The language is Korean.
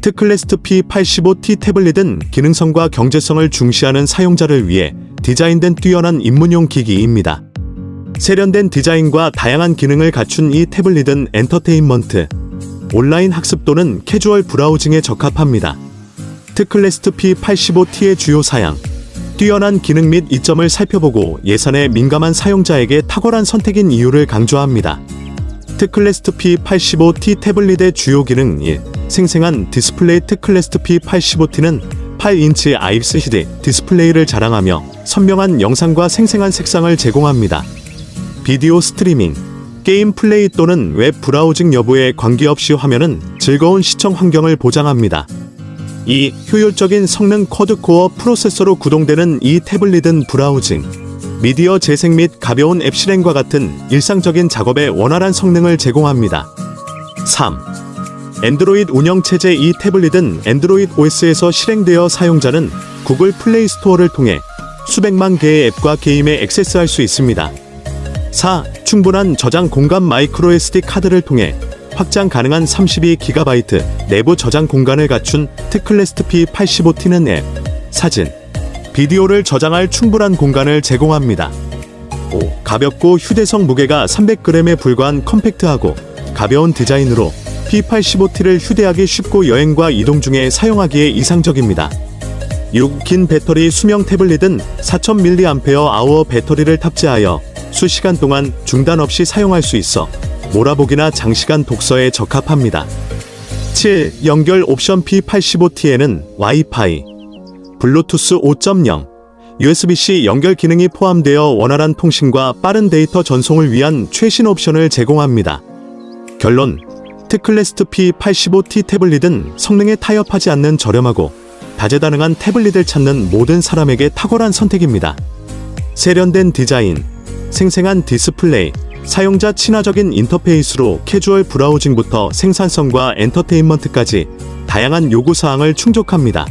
트 클래스트 P85T 태블릿은 기능성과 경제성을 중시하는 사용자를 위해 디자인된 뛰어난 입문용 기기입니다. 세련된 디자인과 다양한 기능을 갖춘 이 태블릿은 엔터테인먼트, 온라인 학습 또는 캐주얼 브라우징에 적합합니다. 트클래스트 P85T의 주요 사양, 뛰어난 기능 및 이점을 살펴보고 예산에 민감한 사용자에게 탁월한 선택인 이유를 강조합니다. 트클래스트 P85T 태블릿의 주요 기능 1. 생생한 디스플레이 트클래스트 P85T는 8인치 IPS 디스플레이를 자랑하며 선명한 영상과 생생한 색상을 제공합니다. 비디오 스트리밍, 게임 플레이 또는 웹 브라우징 여부에 관계없이 화면은 즐거운 시청 환경을 보장합니다. 이 효율적인 성능 쿼드코어 프로세서로 구동되는 이 태블릿은 브라우징, 미디어 재생 및 가벼운 앱 실행과 같은 일상적인 작업에 원활한 성능을 제공합니다. 3. 엔드로이드 운영체제 이 태블릿은 엔드로이드 OS에서 실행되어 사용자는 구글 플레이 스토어를 통해 수백만 개의 앱과 게임에 액세스할 수 있습니다. 4. 충분한 저장 공간 마이크로 SD 카드를 통해 확장 가능한 32GB 내부 저장 공간을 갖춘 트클래스트 P85T는 앱, 사진, 비디오를 저장할 충분한 공간을 제공합니다. 5. 가볍고 휴대성 무게가 300g에 불과한 컴팩트하고 가벼운 디자인으로 P85T를 휴대하기 쉽고 여행과 이동 중에 사용하기에 이상적입니다. 6. 긴 배터리 수명 태블릿은 4000mAh 배터리를 탑재하여 수시간 동안 중단 없이 사용할 수 있어 몰아보기나 장시간 독서에 적합합니다. 7. 연결 옵션 P85T에는 와이파이, 블루투스 5.0, USB-C 연결 기능이 포함되어 원활한 통신과 빠른 데이터 전송을 위한 최신 옵션을 제공합니다. 결론 트클래스트 P85T 태블릿은 성능에 타협하지 않는 저렴하고 다재다능한 태블릿을 찾는 모든 사람에게 탁월한 선택입니다. 세련된 디자인, 생생한 디스플레이, 사용자 친화적인 인터페이스로 캐주얼 브라우징부터 생산성과 엔터테인먼트까지 다양한 요구사항을 충족합니다.